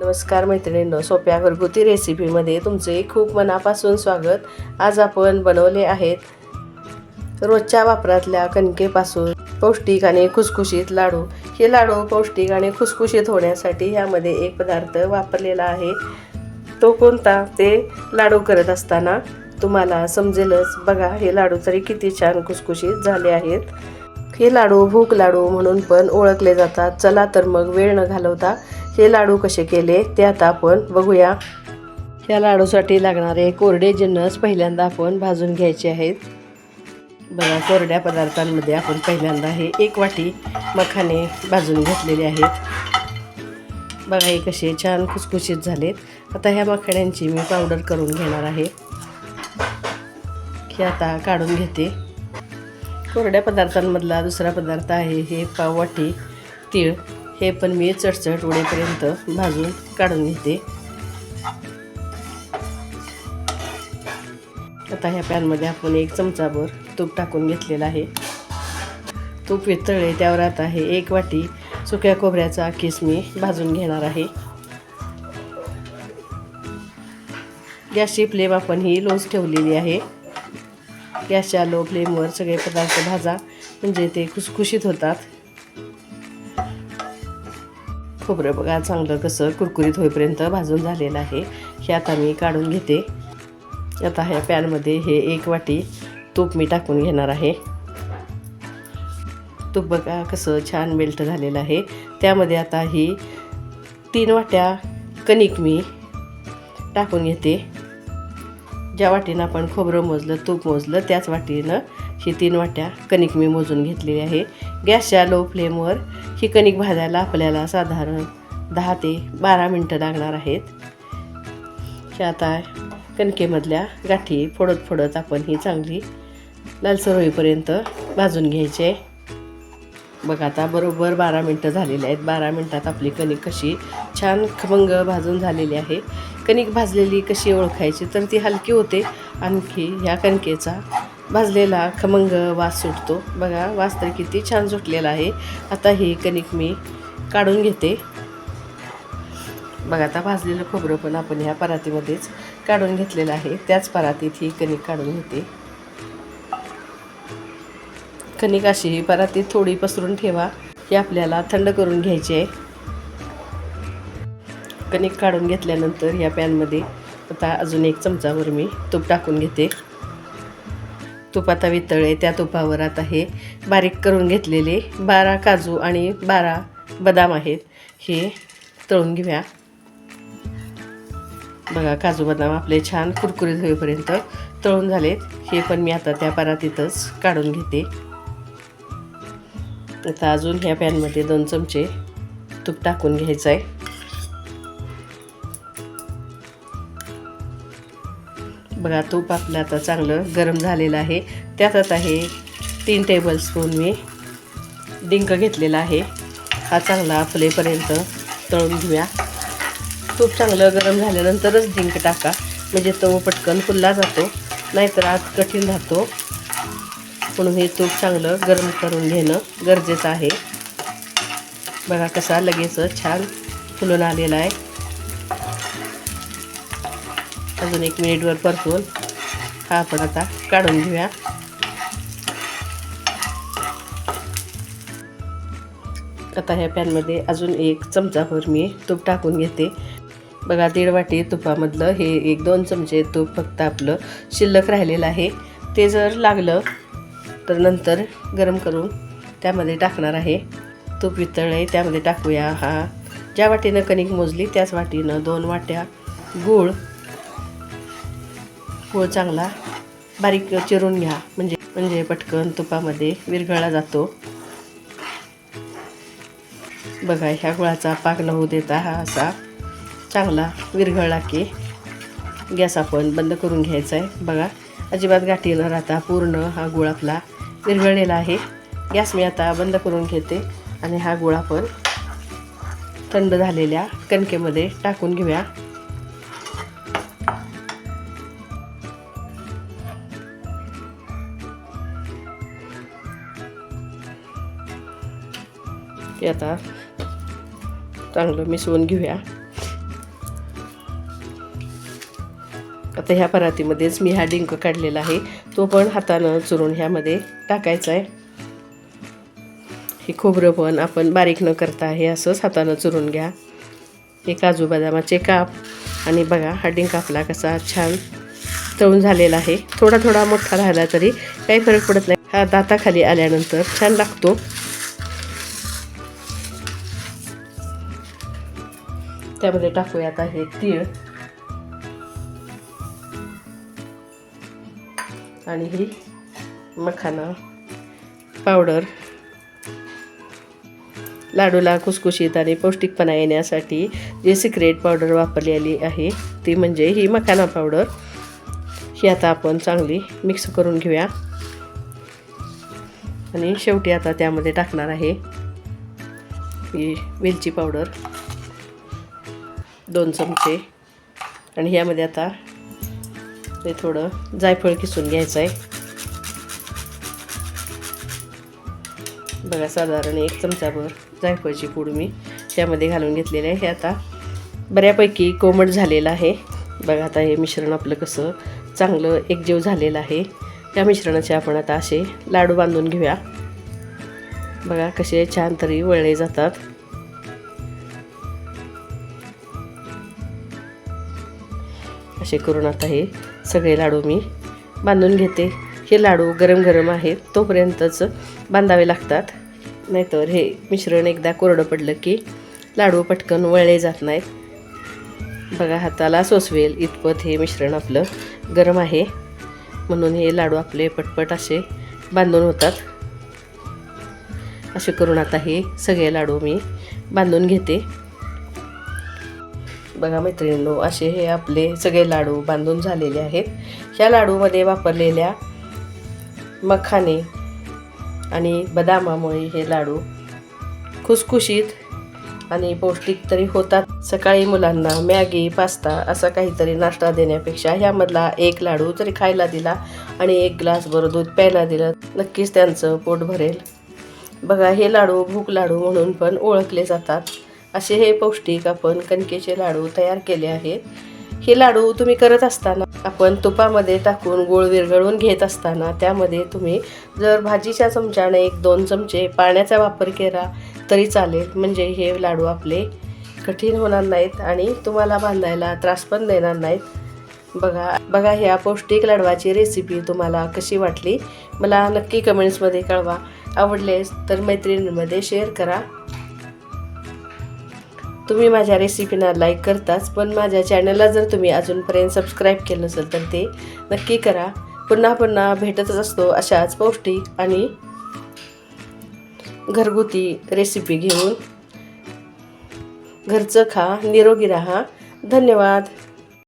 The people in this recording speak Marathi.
नमस्कार मैत्रिणींनो सोप्या घरगुती रेसिपीमध्ये तुमचे खूप मनापासून स्वागत. आज आपण बनवले आहेत रोजच्या वापरातल्या कणकेपासून पौष्टिक आणि खुसखुशीत लाडू. हे लाडू पौष्टिक आणि खुसखुशीत होण्यासाठी ह्यामध्ये एक पदार्थ वापरलेला आहे. तो कोणता? ते लाडू करत असताना तुम्हाला समजेलच. बघा हे लाडू तरी किती छान खुसखुशीत झाले आहेत. हे लाडू भूक लाडू म्हणून पण ओळखले जातात. चला तर मग वेळ न घालवता हे लाडू कसे केले ते आता आपण बघूया. या लाडूसाठी लागणारे कोरडे जिन्नस पहिल्यांदा आपण भाजून घ्यायचे आहेत. बघा कोरड्या पदार्थांमध्ये आपण पहिल्यांदा हे एक वाटी मखाने भाजून घेतलेले आहेत. बघा हे कसे छान खुसखुशीत झालेत. आता ह्या मखाण्यांची मी पावडर करून घेणार आहे. हे आता काढून घेते. कोरड्या पदार्थांमधला दुसरा पदार्थ आहे हे पाववाटी तीळ. हे पण मी चटचट उडेपर्यंत भाजून काढून घेते. आता ह्या पॅनमध्ये आपण एक चमचाभर तूप टाकून घेतलेलं आहे. तूप वितळले त्यावर आता हे एक वाटी सुक्या खोबऱ्याचा किस मी भाजून घेणार आहे. गॅसची फ्लेम आपण ही लोच ठेवलेली आहे. गॅसच्या लो फ्लेमवर सगळे पदार्थ भाजा म्हणजे ते खुसखुशीत होतात. खोबरं बघा चांगलं कसं कुरकुरीत होईपर्यंत भाजून झालेलं आहे. हे आता मी काढून घेते. आता ह्या पॅनमध्ये हे एक वाटी तूप मी टाकून घेणार आहे. तूप बघा कसं छान मेल्ट झालेलं आहे. त्यामध्ये आता ही तीन वाट्या कणिक मी टाकून घेते. ज्या वाटीनं आपण खोबरं मोजलं तूप मोजलं त्याच वाटीनं ही तीन वाट्या कणिक मी मोजून घेतलेली आहे. गॅसच्या लो फ्लेमवर ही कणिक भाजायला आपल्याला साधारण दहा ते बारा मिनटं लागणार आहेत. हे आता कणकेमधल्या गाठी फोडत फोडत आपण ही चांगली लालसर होईपर्यंत भाजून घ्यायचे. बघा आता बरोबर बारा मिनटं झालेली आहेत. बारा मिनटात आपली कणिक कशी छान खमंग भाजून झालेली आहे. कणिक भाजलेली कशी ओळखायची तर ती हलकी होते. आणखी ह्या कणकेचा भाजलेला खमंग वास सुटतो. बघा वास तर किती छान सुटलेला आहे. आता ही कणिक मी काढून घेते. बघा आता भाजलेलं खोबरं पण आपण ह्या परातीमध्येच काढून घेतलेलं आहे. त्याच परातीत ही कणिक काढून घेते. कणिक अशी ही परातीत थोडी पसरून ठेवा. ही आपल्याला थंड करून घ्यायची. आहे कणिक काढून घेतल्यानंतर या पॅनमध्ये आता अजून एक चमचावर मी तूप टाकून घेते. तूप आता वितळे त्या तुपावर आता हे बारीक करून घेतलेले बारा काजू आणि बारा बदाम आहेत हे तळून घेऊया. बघा काजू बदाम आपले छान कुरकुरीत होईपर्यंत तळून झालेत. हे पण मी आता त्या परातीतच काढून घेते. आता अजून ह्या पॅनमध्ये दोन चमचे तूप टाकून घ्यायचं आहे. बघा तूप आपलं आता चांगलं गरम झालेलं आहे. त्यात आता हे तीन टेबलस्पून मी डिंक घेतलेला आहे. हा चांगला फुलेपर्यंत तळून घेऊया. तूप चांगलं गरम झाल्यानंतरच डिंक टाका. म्हणजे तो पटकन फुलला जातो नाहीतर आज कठीण राहतो. म्हणून हे तूप चांगलं गरम करून घेणं गरजेचं आहे. बघा कसा लगेच छान फुलून आलेला आहे. अजून एक मिनिटवर परतून हा आपण आता काढून घेऊया. आता ह्या पॅनमध्ये अजून एक चमचाभर मी तूप टाकून घेते. बघा दीड वाटी तुपामधलं हे एक दोन चमचे तूप फक्त आपलं शिल्लक राहिलेलं आहे. ते जर लागलं तर नंतर गरम करून त्यामध्ये टाकणार आहे. तूप वितळले त्यामध्ये टाकूया हा. ज्या वाटीनं कणिक मोजली त्याच वाटीनं दोन वाट्या गूळ. गूळ चांगला बारीक चिरून घ्या. म्हणजे म्हणजे पटकन तुपामध्ये विरघळला जातो. बघा ह्या गुळाचा पाक न होऊ देता हा असा चांगला विरघळला की गॅस आपण बंद करून घ्यायचा आहे. बघा अजिबात गाठी न राहता पूर्ण हा गुळ आपला विरघळलेला आहे. गॅस मी आता बंद करून घेते आणि हा गुळ आपण थंड झालेल्या कणकेमध्ये टाकून घेऊया. ते आता चांगलं मिसळून घेऊया. आता ह्या परातीमध्येच मी हा डिंक काढलेला आहे. तो पण हातानं चुरून ह्यामध्ये टाकायचा आहे. हे खोबरं पण आपण बारीक न करता हे असंच हातानं चुरून घ्या. हे काजू बदामाचे काप. आणि बघा हा डिंक आपला कसा छान तळून झालेला आहे. थोडा थोडा मोठा राहिला तरी काही फरक पडत नाही. हा दाताखाली आल्यानंतर छान लागतो. त्यामध्ये टाकूया आता हे तीळ. आणि ही मखाना पावडर लाडूला कुसकुशीत आणि पौष्टिकपणा येण्यासाठी जे सिक्रेट पावडर वापरलेली आहे ती म्हणजे ही मखाना पावडर ही आता आपण चांगली मिक्स करून घेऊया. आणि शेवटी आता त्यामध्ये टाकणार आहे ही वेलची पावडर दोन चमचे. आणि ह्यामध्ये आता ते थोडं जायफळ किसून घ्यायचं आहे. बघा साधारण एक चमचाभर जायफळची पूड मी त्यामध्ये घालून घेतलेली आहे. हे आता बऱ्यापैकी कोमट झालेलं आहे. बघा आता हे मिश्रण आपलं कसं चांगलं एकजीव झालेलं आहे. त्या मिश्रणाचे आपण आता असे लाडू बांधून घेऊया. बघा कसे छान तरी वळले जातात. असे करून आता हे सगळे लाडू मी बांधून घेते. हे लाडू गरम गरम आहेत तोपर्यंतच बांधावे लागतात. नाहीतर हे मिश्रण एकदा कोरडं पडलं की लाडू पटकन वळले जात नाहीत. बघा हाताला सोसवेल. इतपत हे मिश्रण आपलं गरम आहे. म्हणून हे लाडू आपले पटपट असे बांधून होतात. असे करून आता हे सगळे लाडू मी बांधून घेते. बघा मैत्रिणींनो असे हे आपले सगळे लाडू बांधून झालेले आहेत. ह्या लाडूमध्ये वापरलेल्या मखाने आणि बदामामुळे हे लाडू खुसखुशीत आणि पौष्टिक तरी होतात. सकाळी मुलांना मॅगी पास्ता असा काहीतरी नाश्ता देण्यापेक्षा ह्यामधला एक लाडू जरी खायला दिला आणि एक ग्लासभर दूध प्यायला दिलं नक्कीच त्यांचं पोट भरेल. बघा हे लाडू भूक लाडू म्हणून पण ओळखले जातात. असे हे पौष्टिक आपण कणकेचे लाडू तयार केले आहेत. हे लाडू तुम्ही करत असताना आपण तुपामध्ये टाकून गोळ विरघळून घेत असताना त्यामध्ये तुम्ही जर भाजीच्या चमच्याने एक दोन चमचे पाण्याचा वापर केला तरी चालेल. म्हणजे हे लाडू आपले कठीण होणार नाहीत आणि तुम्हाला बांधायला त्रास पण देणार नाहीत. बघा बघा ह्या पौष्टिक लाडवाची रेसिपी तुम्हाला कशी वाटली? मला नक्की कमेंट्समध्ये कळवा. आवडलेस तर मैत्रिणींमध्ये शेअर करा. तुम्ही माझ्या रेसिपीना लाईक करताच पण माझ्या चॅनलला जर तुम्ही अजूनपर्यंत सबस्क्राईब केलं नसेल तर ते नक्की करा. पुन्हा पुन्हा भेटतच असतो अशाच पौष्टिक आणि घरगुती रेसिपी घेऊन. घरचं खा निरोगी राहा. धन्यवाद.